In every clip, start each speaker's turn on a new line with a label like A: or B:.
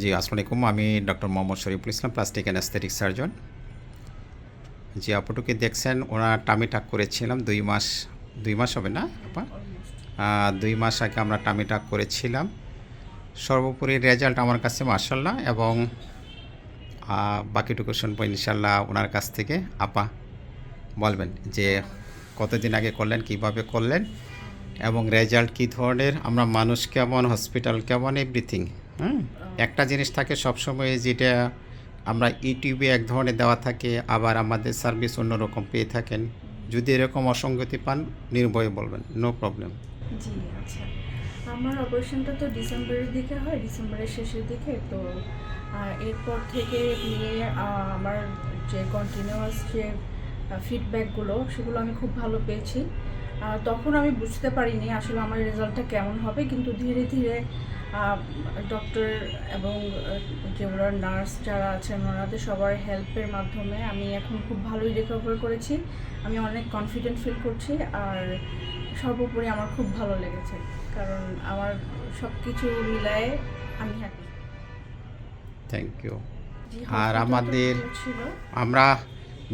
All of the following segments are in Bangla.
A: জি, আসসালামু আলাইকুম। আমি doctor Mohammad Shariful Islam, plastic and aesthetic surgeon. জি, আপুটুকে দেখছেন, ওনার টামি টাক করেছিলাম দুই মাস দুই মাস হবে না, আপা? দুই মাস আগে আমরা টামি টাক করেছিলাম। সর্বোপরি রেজাল্ট আমার কাছে মার্শাল্লাহ এবং বাকিটুকু শুনব ইনশাল্লাহ ওনার কাছ থেকে। আপা, বলবেন যে কতদিন আগে করলেন, কীভাবে করলেন এবং রেজাল্ট কী ধরনের, আমরা মানুষ কেমন হসপিটাল কেমন এভরিথিং হুম। একটা জিনিস থাকে সবসময় যেটা আমরা ইউটিউবে এক ধরনের দেওয়া থাকে, আবার আমাদের সার্ভিস অন্যরকম পেয়ে থাকেন। যদি এরকম অসঙ্গতি পান, নির্ভয়ে বলবেন, নো প্রবলেম।
B: জি আচ্ছা। আমার অপারেশনটা তো ডিসেম্বরের দিকে হয়, ডিসেম্বরের শেষের দিকে, তো এরপর থেকে নিয়ে আমার যে কন্টিনিউয়াস যে ফিডব্যাকগুলো সেগুলো আমি খুব ভালো পেয়েছি। তখন আমি বুঝতে পারিনি আসলে আমার রেজাল্টটা কেমন হবে, কিন্তু ধীরে ধীরে ডক্টর এবং যে ওরা নার্স যারা আছেন ওনাদের সবার হেল্পের মাধ্যমে আমি এখন খুব ভালোই রিকভার করেছি। আমি অনেক কনফিডেন্ট ফিল করছি আর সর্বোপরি আমার খুব ভালো লেগেছে। কারণ আমার সব কিছু মিলায়ে আমি হ্যাপি
A: থ্যাংক ইউ আর আমাদের আমরা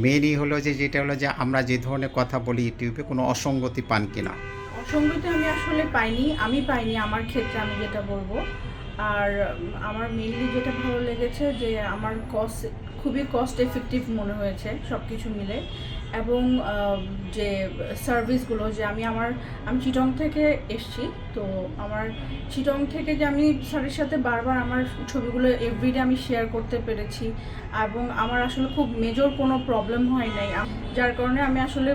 A: মেনই হলো যে যেটা হলো যে আমরা যে ধরনের কথা বলি ইউটিউবে কোনো অসঙ্গতি পান কিনা।
B: অসঙ্গতি আমি আসলে পাইনি, আমি পাইনি আমার ক্ষেত্রে আমি যেটা বলব। আর আমার মেনলি যেটা ভালো লেগেছে যে আমার কস্ট খুবই কস্ট এফেক্টিভ মনে হয়েছে সব কিছু মিলে। এবং যে সার্ভিসগুলো যে আমি আমার, আমি চিটং থেকে এসছি, তো আমার চিটং থেকে যে আমি স্যারের সাথে বারবার আমার ছবিগুলো এভরিডে আমি শেয়ার করতে পেরেছি। এবং আমার আসলে খুব মেজর কোনো প্রবলেম হয় নাই। যার কারণে আমি আসলে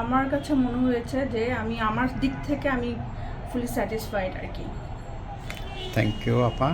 B: আমার কাছে মনে হয়েছে যে আমি আমার দিক থেকে আমি ফুলি স্যাটিসফাইড আর কি।
A: থ্যাংক ইউ আপা।